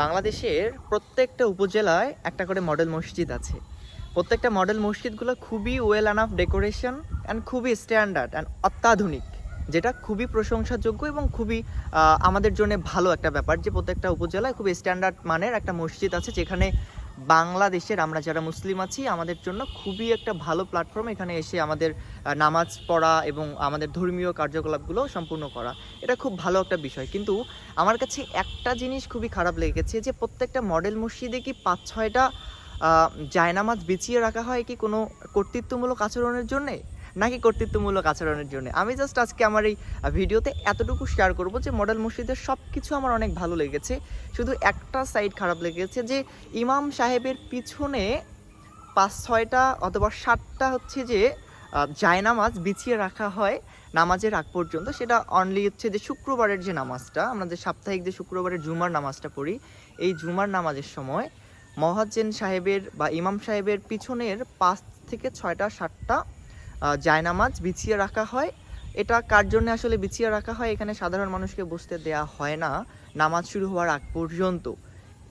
বাংলাদেশের প্রত্যেকটা উপজেলায় একটা করে মডেল মসজিদ আছে। প্রত্যেকটা মডেল মসজিদগুলো খুবই ওয়েল অ্যানাফ ডেকোরেশন অ্যান্ড খুবই স্ট্যান্ডার্ড অ্যান্ড অত্যাধুনিক, যেটা খুবই প্রশংসাযোগ্য এবং খুবই আমাদের জন্য ভালো একটা ব্যাপার যে প্রত্যেকটা উপজেলায় খুবই স্ট্যান্ডার্ড মানের একটা মসজিদ আছে যেখানে বাংলাদেশের আমরা যারা মুসলিম আছি, আমাদের জন্য খুবই একটা ভালো প্ল্যাটফর্ম এখানে এসে আমাদের নামাজ পড়া এবং আমাদের ধর্মীয় কার্যকলাপগুলো সম্পূর্ণ করা। এটা খুব ভালো একটা বিষয়। কিন্তু আমার কাছে একটা জিনিস খুবই খারাপ লেগেছে যে প্রত্যেকটা মডেল মসজিদে কি পাঁচ ছয়টা জায়নামাজ বিছিয়ে রাখা হয় কি কোনো কর্তৃত্বমূলক আচরণের জন্যে? নাকি কর্তৃত্বমূলক আচরণের জন্য। আমি জাস্ট আজকে আমার এই ভিডিওতে এতটুকু শেয়ার করব যে মডেল মসজিদের সব কিছু আমার অনেক ভালো লেগেছে। শুধু একটা সাইড খারাপ লেগেছে যে ইমাম সাহেবের পিছনে পাঁচ ছয়টা অথবা সাতটা হচ্ছে যে জায়নামাজ বিছিয়ে রাখা হয় নামাজের আগ পর্যন্ত। সেটা অনলি হচ্ছে যে শুক্রবারের যে নামাজটা, আমরা যে সাপ্তাহিক যে শুক্রবারের জুমার নামাজটা পড়ি, এই জুমার নামাজের সময় মহাজ্জেন সাহেবের বা ইমাম সাহেবের পিছনের পাঁচ থেকে ছয়টা, সাতটা জায়নামাজ বিছিয়ে রাখা হয়। এটা কার জন্য আসলে বিছিয়ে রাখা হয়? এখানে সাধারণ মানুষকে বসতে দেয়া হয় না। নামাজ শুরু হওয়ার আগ পর্যন্ত।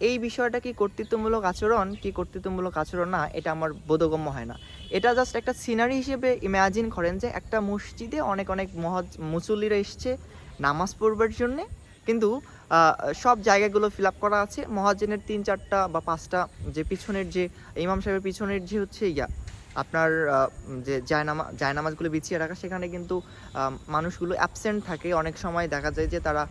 এই বিষয়টা কি কর্তৃত্বমূলক আচরণ? কি কর্তৃত্বমূলক আচরণ? না, এটা আমার বোধগম্য হয় না। এটা জাস্ট একটা সিনারি হিসেবে ইমাজিন করেন যে একটা মসজিদে অনেক অনেক মহৎ মুসল্লিরা এসছে নামাজ পড়বার জন্যে। কিন্তু সব জায়গাগুলো ফিল আপ করা আছে। মহাজেনের তিন, চারটা বা পাঁচটা যে পিছনের যে, ইমাম সাহেবের পিছনের যে হচ্ছে ইয়া। আপনার যে জায়নামা, জায়নামাজগুলো বিছিয়ে রাখা, সেখানে কিন্তু মানুষগুলো অ্যাবসেন্ট থাকে। অনেক সময় দেখা যায় যে তারা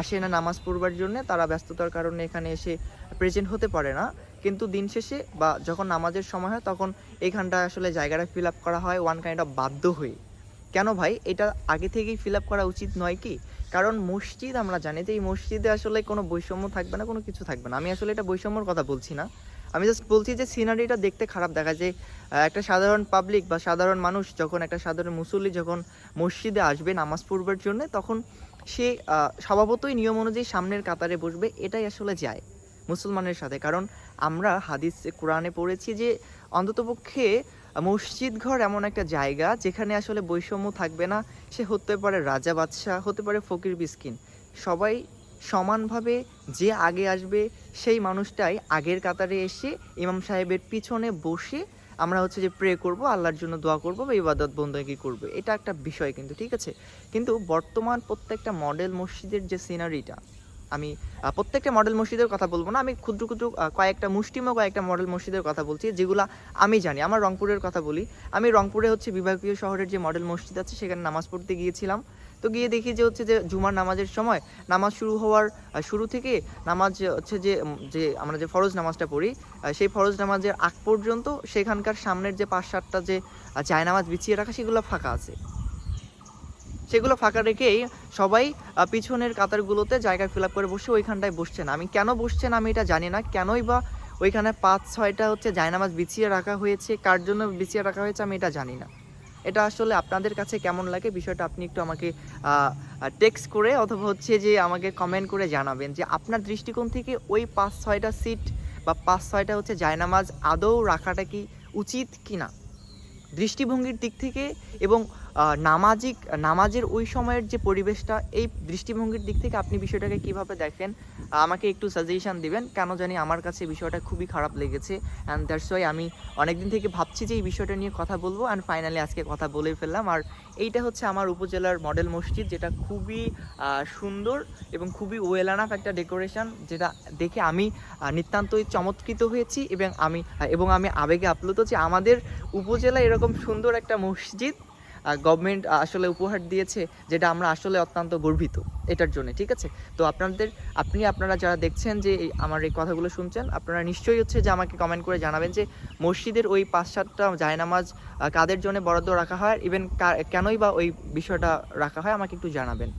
আসে না নামাজ পড়বার জন্য, তারা ব্যস্ততার কারণে এখানে এসে প্রেজেন্ট হতে পারে না। কিন্তু দিন শেষে বা যখন নামাজের সময় হয়, তখন এইখানটা আসলে জায়গাটা ফিল আপ করা হয় ওয়ান কাইন্ড অফ বাধ্য হয়ে। কেন ভাই? এটা আগে থেকেই ফিল আপ করা উচিত নয় কি? কারণ মসজিদ, আমরা জানি যে এই মসজিদে আসলে কোনো বৈষম্য থাকবে না, কোনো কিছু থাকবে না। আমি আসলে এটা বৈষম্যর কথা বলছি না। আমি জাস্ট বলছি যে সিনারিটা দেখতে খারাপ দেখা যায় একটা সাধারণ পাবলিক বা সাধারণ মানুষ যখন একটা সাধারণ মুসল্লি যখন মসজিদে আসবে নামাজ পড়বার জন্য, তখন সে স্বভাবতই নিয়ম অনুযায়ী সামনের কাতারে বসবে, এটাই আসলে যায় মুসলমানের সাথে। কারণ আমরা হাদিস, কোরআনে পড়েছি যে অন্ততপক্ষে মসজিদ ঘর এমন একটা জায়গা যেখানে আসলে বৈষম্য থাকবে না, সে হতে পারে রাজা বাদশাহ, হতে পারে ফকির বিস্কিন সবাই সমানভাবে যে আগে আসবে, সেই মানুষটাই আগের কাতারে এসে ইমাম সাহেবের পিছনে বসে আমরা হচ্ছে যে প্রে করব, আল্লাহর জন্য দোয়া করব বা ইবাদত বন্দী করব। এটা একটা বিষয় কিন্তু, ঠিক আছে? কিন্তু বর্তমান প্রত্যেকটা মডেল মসজিদের যে সিনারিটা আমি প্রত্যেকটা মডেল মসজিদের কথা বলব না, আমি ক্ষুদ্র ক্ষুদ্র কয়েকটা মুষ্টিময়, কয়েকটা মডেল মসজিদের কথা বলছি, যেগুলো আমি জানি। আমার রংপুরের কথা বলি, আমি রংপুরে হচ্ছে বিভাগীয় শহরের যে মডেল মসজিদ আছে, সেখানে নামাজ পড়তে গিয়েছিলাম। তো গিয়ে দেখি যে হচ্ছে যে জুমার নামাজের সময় নামাজ শুরু হওয়ার শুরু থেকে নামাজ হচ্ছে যে যে আমরা যে ফরজ নামাজটা পড়ি সেই ফরজ নামাজের আগ পর্যন্ত সেখানকার সামনের যে পাঁচ সাতটা যে জায়নামাজ বিছিয়ে রাখা, সেগুলো ফাঁকা আছে। সেগুলো ফাঁকা রেখেই সবাই পিছনের কাতারগুলোতে জায়গা ফিল আপ করে বসে ওইখানটায় বসছেন। আমি কেন বসছেন আমি এটা জানি না। কেনই বা ওইখানে পাঁচ, ছয়টা হচ্ছে জায়নামাজ বিছিয়ে রাখা হয়েছে, কার জন্য বিছিয়ে রাখা হয়েছে আমি এটা জানি না। এটা আসলে আপনাদের কাছে কেমন লাগে বিষয়টা আপনি একটু আমাকে টেক্সট করে অথবা হচ্ছে যে আমাকে কমেন্ট করে জানাবেন যে আপনার দৃষ্টিকোণ থেকে ওই পাঁচ, ছয়টা সিট বা পাঁচ, ছয়টা হচ্ছে জায়নামাজ আদৌ রাখাটা কি উচিত কি না দৃষ্টিভঙ্গির দিক থেকে এবং নামাজিক, নামাজের ওই সময়ের যে পরিবেশটা, এই দৃষ্টিভঙ্গির দিক থেকে আপনি বিষয়টাকে কীভাবে দেখেন আমাকে একটু সাজেশন দিবেন। কেন জানি আমার কাছে বিষয়টা খুবই খারাপ লেগেছে অ্যান্ড দ্যাটস ওয়াই আমি অনেকদিন থেকে ভাবছি যে এই বিষয়টা নিয়ে কথা বলব অ্যান্ড ফাইনালি আজকে কথা বলে ফেললাম। আর এইটা হচ্ছে আমার উপজেলার মডেল মসজিদ, যেটা খুবই সুন্দর এবং খুবই ওয়েল আনাফ একটা ডেকোরেশন যেটা দেখে আমি নিতান্তই চমৎকৃত হয়েছি এবং আমি এবং আমি আবেগে আপ্লুত যে আমাদের উপজেলা এরকম সুন্দর একটা মসজিদ গভর্নমেন্ট আসলে উপহার দিয়েছে যেটা আমরা আসলে অত্যন্ত গর্বিত এটার জন্য, ঠিক আছে? তো আপনাদের, আপনি, আপনারা যারা দেখছেন যে আমার এই কথাগুলো শুনছেন, আপনারা নিশ্চয়ই হচ্ছে যে আমাকে কমেন্ট করে জানাবেন যে মসজিদের ওই পাঁচ সাতটা জায়নামাজ কাদের জন্য বরাদ্দ রাখা হয়? ইভেন কেনই বা ওই বিষয়টা রাখা হয়? আমাকে একটু জানাবেন।